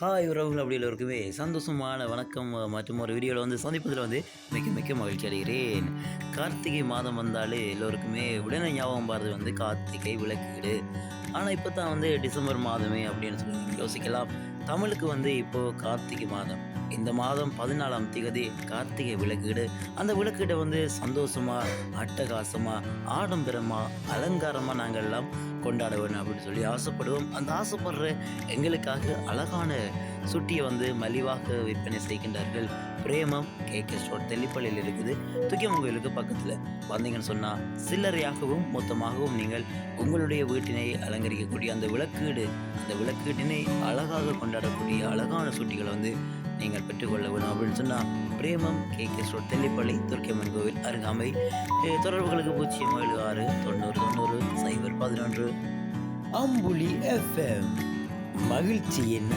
Hi உறவுகள் அப்படி எல்லோருக்குமே சந்தோஷமான வணக்கம். மற்றும் ஒரு வீடியோவில் வந்து சந்திப்பதில் வந்து மிக மிக மகிழ்ச்சி அடைகிறேன். கார்த்திகை மாதம் வந்தாலே எல்லோருக்குமே உடனே ஞாபகம் பாரது வந்து கார்த்திகை விளக்கீடு. ஆனால் இப்போ தான் வந்து டிசம்பர் மாதமே அப்படின்னு சொல்லி யோசிக்கலாம். தமிழுக்கு வந்து இப்போது கார்த்திகை மாதம். இந்த மாதம் பதினாலாம் திகதி கார்த்திகை விளக்கீடு. அந்த விளக்கீடை வந்து சந்தோஷமாக அட்டகாசமாக ஆடம்பரமாக அலங்காரமாக நாங்கள் எல்லாம் கொண்டாட வேணும் அப்படின்னு சொல்லி ஆசைப்படுவோம். அந்த ஆசைப்படுற எங்களுக்காக அழகான சுட்டியை வந்து மலிவாக விற்பனை செய்கின்றார்கள். பிரேமம் கேக் ஸ்டோர் தெல்லிப்பள்ளியில் இருக்குது. துக்கியமங்கலுக்கு பக்கத்தில். வந்தீங்கன்னு சொன்னால் சில்லறையாகவும் மொத்தமாகவும் நீங்கள் உங்களுடைய வீட்டினை அலங்கரிக்கக்கூடிய அந்த விளக்கீடு அந்த விளக்கீட்டினை அழகாக கொண்டாடக்கூடிய அழகான சுட்டிகளை வந்து நீங்கள் பெற்றுக்கொள்ள வேணும் அப்படின்னு சொன்னால் Premam K K store Tellippalai Thurkkaiyamman கோவில் அருகாமை. தொடர்புகளுக்கு பூஜ்ஜியம் ஏழு ஆறு தொண்ணூறு தொண்ணூறு சைபர் பதினொன்று. அம்புலி எஃப்எம் மகிழ்ச்சியின்